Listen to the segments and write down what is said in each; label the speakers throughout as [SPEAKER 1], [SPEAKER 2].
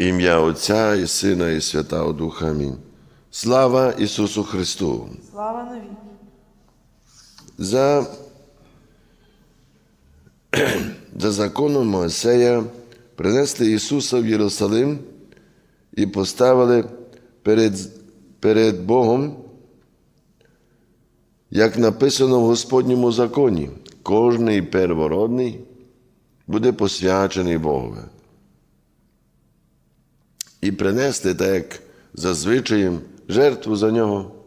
[SPEAKER 1] Ім'я Отця і Сина, і Святого Духа. Амінь. Слава Ісусу Христу!
[SPEAKER 2] Слава навіки.
[SPEAKER 1] За, за законом Моїсея принесли Ісуса в Єрусалим і поставили перед, перед Богом, як написано в Господньому законі, кожний первородний буде посвячений Богові. І принесли, так як зазвичай, жертву за нього.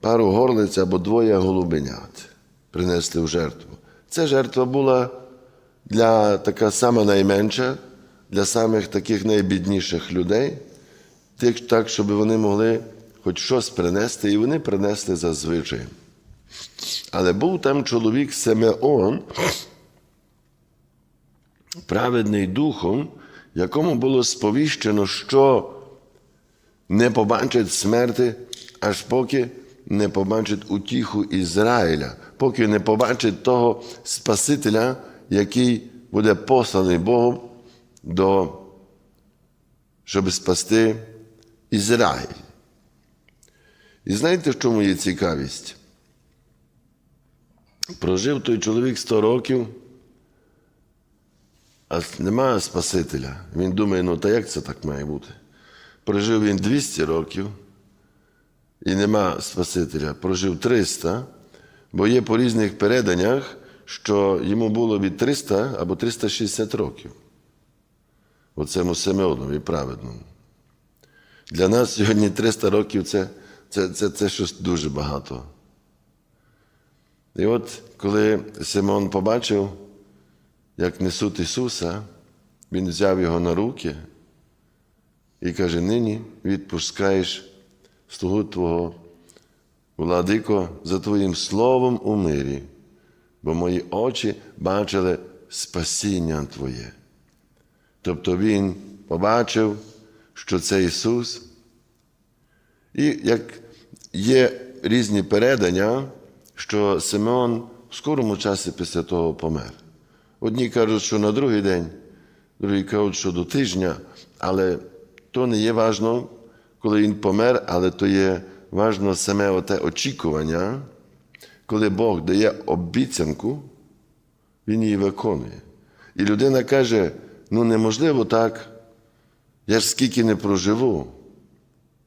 [SPEAKER 1] пару горлиць або двоє голубенят принесли в жертву. Ця жертва була для така сама найменша, для самих таких найбідніших людей, тих, так, щоб вони могли хоч щось принести, і вони принесли зазвичай. Але був там чоловік Симеон, праведний духом, якому було сповіщено, що не побачить смерти, аж поки не побачить утіху Ізраїля, поки не побачить того Спасителя, який буде посланий Богом, до, щоб спасти Ізраїль. І знаєте, в чому є цікавість? Прожив той чоловік 100 років, а немає Спасителя. Він думає, ну та як це так має бути? Прожив він 200 років і нема Спасителя. Прожив 300, бо є по різних переданнях, що йому було від 300 або 360 років. Оцему Симеонові праведному. Для нас сьогодні 300 років це, це, це, це щось дуже багато. І от коли Симон побачив, як несуть Ісуса, Він взяв його на руки і каже: нині відпускаєш слугу Твого, владико, за Твоїм словом у мирі, бо мої очі бачили спасіння Твоє. Тобто Він побачив, що це Ісус. І як є різні передання, що Симеон в скорому часі після того помер. Одні кажуть, що на другий день, другі кажуть, що до тижня, але то не є важно, коли він помер, але то є важно саме оте очікування, коли Бог дає обіцянку, Він її виконує. І людина каже: ну неможливо так, я ж скільки не проживу.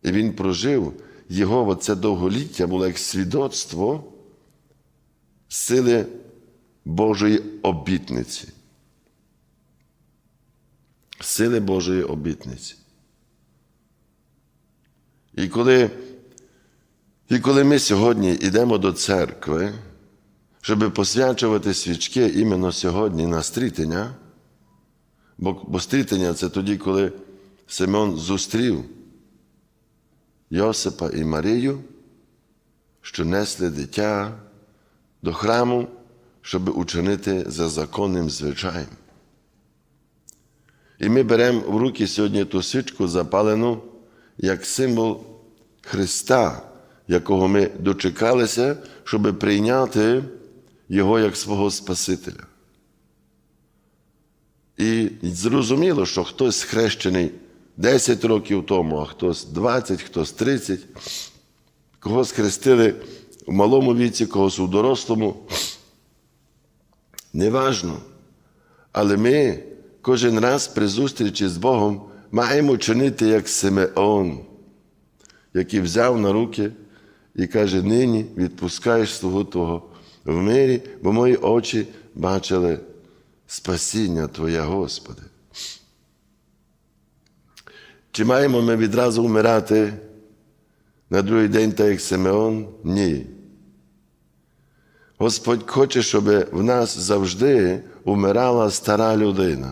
[SPEAKER 1] І він прожив, його оце довголіття було як свідоцтво сили Божої обітниці. Сили Божої обітниці. І коли, і коли ми сьогодні йдемо до церкви, щоб посвячувати свічки іменно сьогодні на стрітення, бо, бо стрітення це тоді, коли Симон зустрів Йосипа і Марію, що несли дитя до храму, щоб учинити за законним звичаєм. І ми беремо в руки сьогодні ту свічку запалену як символ Христа, якого ми дочекалися, щоб прийняти Його як свого Спасителя. І зрозуміло, що хтось хрещений 10 років тому, а хтось 20, хтось 30, когось хрестили в малому віці, когось у дорослому. Неважно. Але ми кожен раз при зустрічі з Богом маємо чинити як Симеон, який взяв на руки і каже: нині відпускаєш слугу Твого в мирі, бо мої очі бачили спасіння Твоє, Господи. Чи маємо ми відразу вмирати на другий день, так як Симеон? Ні. Господь хоче, щоб в нас завжди умирала стара людина,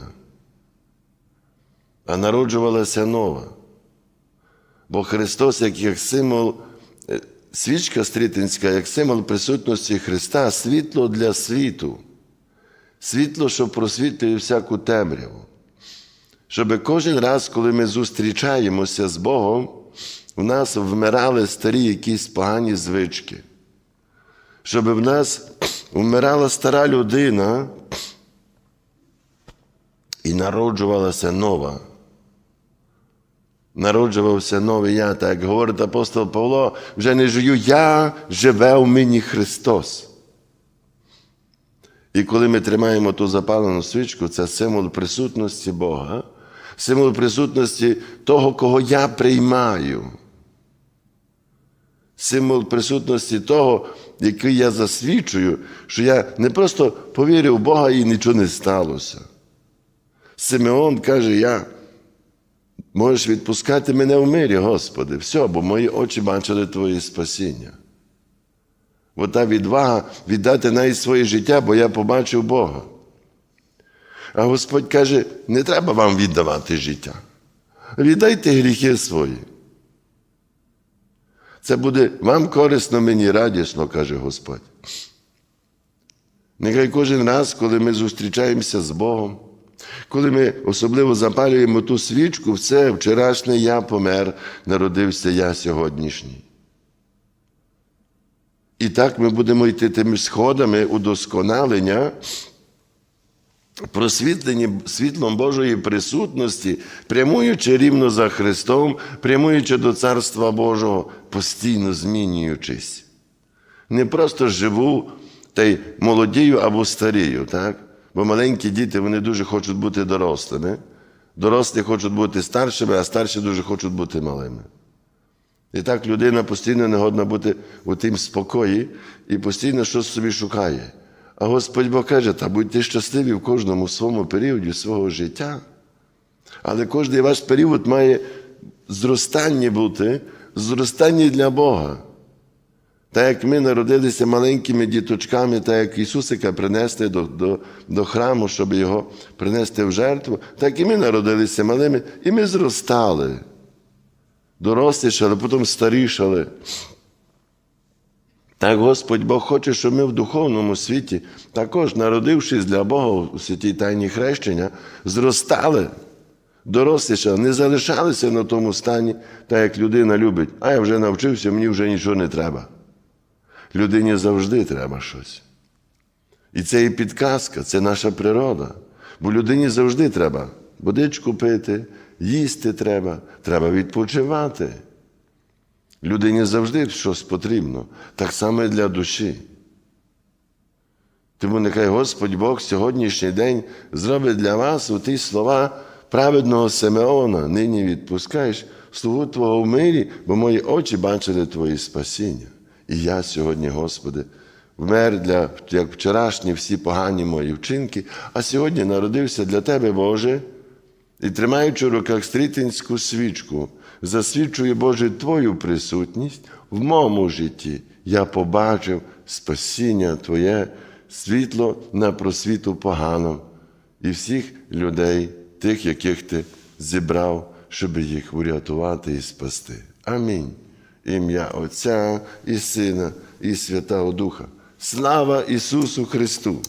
[SPEAKER 1] а народжувалася нова. Бо Христос, як, символ, е, свічка стрітинська, як символ присутності Христа, світло для світу, світло, що просвітлює всяку темряву. Щоб кожен раз, коли ми зустрічаємося з Богом, у нас вмирали старі якісь погані звички. Щоб в нас вмирала стара людина, І народжувалася нова. Народжувався новий я, так як говорить апостол Павло, вже не жию я, живе в мені Христос. І коли ми тримаємо ту запалену свічку, це символ присутності Бога, символ присутності того, кого я приймаю. Символ присутності того, який я засвідчую, що я не просто повірив в Бога і нічого не сталося. Симеон каже, я можеш відпускати мене в мирі, Господи, все, бо мої очі бачили Твоє спасіння. Ота відвага віддати навіть своє життя, бо я побачив Бога. А Господь каже, не треба вам віддавати життя. Віддайте гріхи свої. Це буде вам корисно, мені радісно, каже Господь. Нехай кожен раз, коли ми зустрічаємося з Богом, коли ми особливо запалюємо ту свічку, все вчорашнє я помер, народився я сьогоднішній. І так ми будемо йти тими сходами удосконалення, просвітлені світлом Божої присутності, прямуючи рівно за Христом, прямуючи до Царства Божого, постійно змінюючись. Не просто живу та й молодію або старію, так? Бо маленькі діти вони дуже хочуть бути дорослими. Дорослі хочуть бути старшими, а старші дуже хочуть бути малими. І так людина постійно не годна бути у тим спокої і постійно щось собі шукає. А Господь Бог каже, та будьте щасливі в кожному своєму періоді свого життя. Але кожен ваш період має зростання бути, зростання для Бога. Так як ми народилися маленькими діточками, так як Ісусика принесли до, до, до храму, щоб його принести в жертву, так і ми народилися малими, і ми зростали дорослішали, потім старішали. Так Господь Бог хоче, щоб ми в духовному світі, також, народившись для Бога у святій Тайні хрещення, зростали, дорослішали, не залишалися на тому стані, так як людина любить, а я вже навчився, мені вже нічого не треба. Людині завжди треба щось. І це і підказка, це наша природа. Бо людині завжди треба водичку пити, їсти треба, треба відпочивати. Людині завжди щось потрібно, так само і для душі. Тому нехай Господь Бог сьогоднішній день зробить для вас у ті слова праведного Симеона, нині відпускаєш слугу Твого в мирі, бо мої очі бачили Твої спасіння. І я сьогодні, Господи, вмер для як вчорашні всі погані мої вчинки, а сьогодні народився для Тебе, Боже. І тримаючи в руках стрітинську свічку, засвідчую, Боже, Твою присутність в моєму житті. Я побачив спасіння Твоє, світло на просвіту поганом і всіх людей, тих, яких Ти зібрав, щоб їх врятувати і спасти. Амінь. Ім'я Отця і Сина, і Святого Духа. Слава Ісусу Христу!